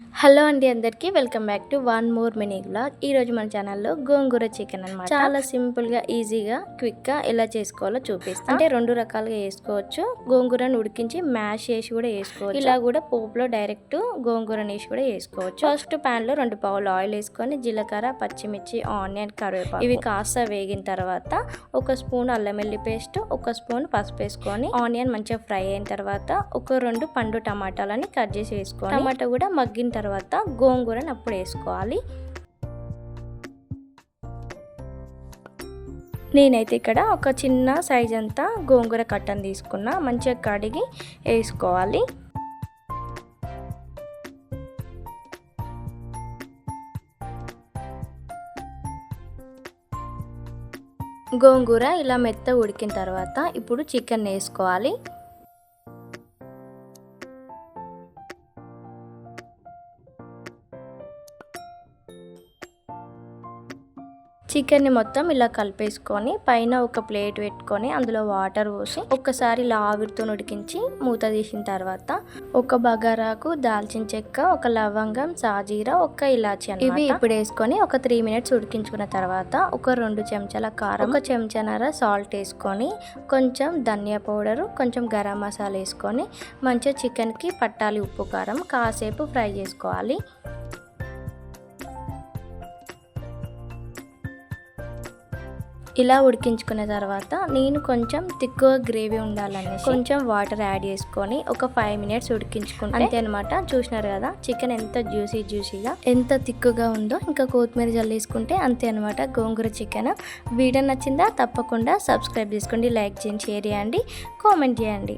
Hello అండి అందరికీ welcome back to one more mini blog ఈ రోజు మన ఛానల్లో గోంగూర చికెన్ అన్నమాట. చాలా సింపుల్గా ఈజీగా క్విక్గా ఎలా చేసుకోవాలో చూపిస్తాం. అంటే రెండు రకాలుగా వేసుకోవచ్చు. గోంగూరను ఉడికించి మ్యాష్ చేసి కూడా వేసుకోవచ్చు. ఇలా కూడా పోపులో డైరెక్ట్ గోంగూరని వేసి కూడా వేసుకోవచ్చు. ఫస్ట్ పాన్లో రెండు పావులు ఆయిల్ వేసుకొని జీలకర్ర పచ్చిమిర్చి ఆనియన్ కరివేపాకు. ఇవి కాస్త వేగిన తర్వాత ఒక స్పూన్ అల్లం వెల్లి పేస్ట్ ఒక స్పూన్ పసుపు వేసుకొని ఆనియన్ మంచిగా ఫ్రై అయిన తర్వాత ఒక రెండు పండు టమాటాలని కట్ చేసి వేసుకోవాలి టమాటా కూడా మగ్గిన తర్వాత గోంగూరని అప్పుడు వేసుకోవాలి. నేనైతే ఇక్కడ ఒక చిన్న సైజ్ అంతా గోంగూర కట్టను తీసుకున్నా. మంచిగా కడిగి వేసుకోవాలి. గోంగూర ఇలా మెత్త ఉడికిన తర్వాత ఇప్పుడు చికెన్ వేసుకోవాలి. చికెన్ని మొత్తం ఇలా కలిపేసుకొని పైన ఒక ప్లేట్ పెట్టుకొని అందులో వాటర్ పోసి ఒక్కసారి ఇలా ఆవిరితో ఉడికించి మూత తీసిన తర్వాత ఒక బగారాకు దాల్చిన చెక్క ఒక లవంగం సాజీరా ఒక ఇలాచి ఇవి ఇప్పుడు వేసుకొని ఒక త్రీ మినిట్స్ ఉడికించుకున్న తర్వాత ఒక రెండు చెంచాల కారం ఒక చెంచానర సాల్ట్ వేసుకొని కొంచెం ధనియా పౌడర్ కొంచెం గరం మసాలా వేసుకొని మంచిగా చికెన్కి పట్టాలి ఉప్పు కారం కాసేపు ఫ్రై చేసుకోవాలి. ఇలా ఉడికించుకున్న తర్వాత నేను కొంచెం తిక్కువ గ్రేవీ ఉండాలని కొంచెం వాటర్ యాడ్ చేసుకొని ఒక ఫైవ్ మినిట్స్ ఉడికించుకుంటే అంతే అనమాట చూసినారు కదా చికెన్ ఎంత జ్యూసీ జ్యూసీగా ఎంత తిక్కుగా ఉందో. ఇంకా కొత్తిమీర జల్లేసుకుంటే అంతే అనమాట గోంగూర చికెన్. వీడియో నచ్చిందా తప్పకుండా సబ్స్క్రైబ్ చేసుకోండి లైక్ చేయండి షేర్ చేయండి కామెంట్ చేయండి.